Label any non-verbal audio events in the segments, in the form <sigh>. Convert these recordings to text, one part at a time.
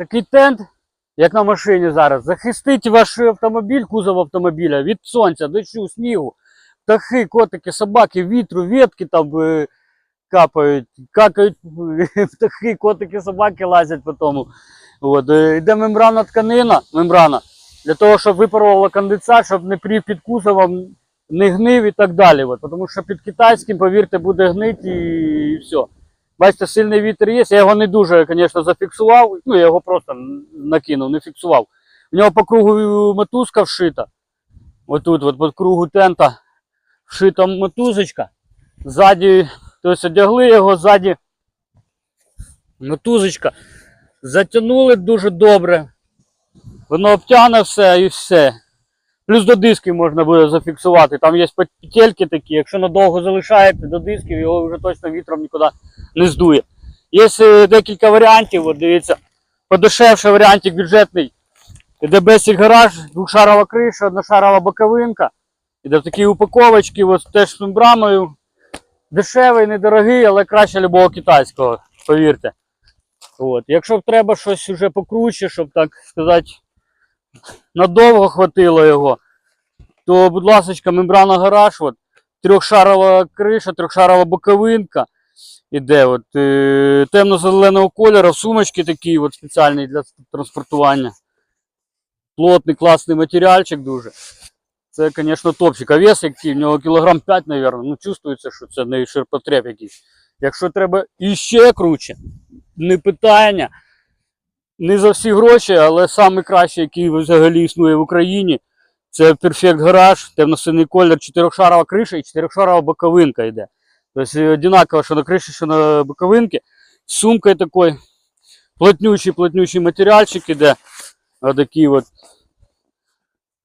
такий тент, як на машині зараз, захистить ваш автомобіль, кузов автомобіля від сонця, дощу, снігу, птахи, котики, собаки, вітру, ветки там е, капають, какають <laughs> птахи, котики, собаки лазять по тому. От, е, йде мембрана тканина, мембрана, для того, щоб випарувала конденсат, щоб не прів під кузовом, не гнив і так далі. От, тому що під китайським, повірте, буде гнити і все. Бачите, сильний вітер є. Я його не дуже, звісно, зафіксував. Ну, я його просто накинув, не фіксував. У нього по кругу мотузка вшита. Отут, от по кругу тента вшита мотузочка. Ззаді, тобто одягли його, ззаді мотузочка. Затягнули дуже добре. Воно обтягне все і все. Плюс до дисків можна буде зафіксувати. Там є петельки такі, якщо надовго залишаєте до дисків, його вже точно вітром нікуди не здує. Є е, декілька варіантів, от дивіться. Подешевший варіантик бюджетний. Іде Basic гараж, двохшарова криша, одношарова боковинка. Іде в такій упаковочці, от теж з мембраною. Дешевий, недорогий, але краще любого китайського, повірте. От. Якщо б треба щось вже покруче, щоб так сказати, надовго хватило його, то, будь ласка, мембрана гараж, от, трьохшарова криша, трьохшарова боковинка. Іде от, е, темно-зеленого кольору, сумочки такі от, спеціальні для транспортування. Плотний, класний матеріальчик дуже. Це, звісно, топчик. А вес який, в нього кілограм 5, мабуть. Ну, чувствується, що це не ширпотреб якийсь. Якщо треба іще круче, не питання. Не за всі гроші, але найкращий, який взагалі існує в Україні, це Perfect Garage, темно-синій колір, чотирьохшарова криша і чотирьохшарова боковинка йде. Тобто одинаково, що на криші, що на боковинці. З сумкою такой, плотнючий, плотнючий матеріальчик іде. Отакий от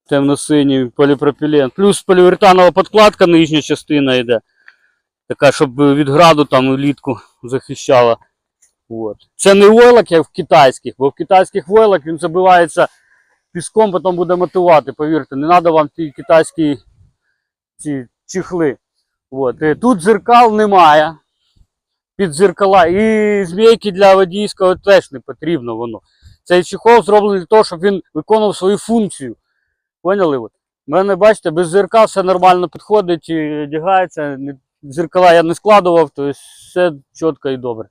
темно-синій поліпропілен. Плюс поліуретанова подкладка, нижня частина йде. Така, щоб від граду там влітку захищала. От. Це не войлок, як в китайських, бо в китайських войлок він забивається піском, потім буде мотивувати. Повірте, не треба вам ті китайські ці чехли. От. Е, Тут дзеркал немає. Під дзеркала. І змійки для водійського теж не потрібно воно. Цей чехол зроблений для того, щоб він виконував свою функцію. Поняли? От? Мене, бачите, без зеркал все нормально підходить, і одягається. Зеркала я не складував, то все чітко і добре.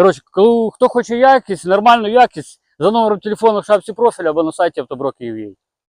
Коротше, коли- хто хоче якість, нормальну якість, за номером телефону в шапці профіля або на сайті автоброк.ua.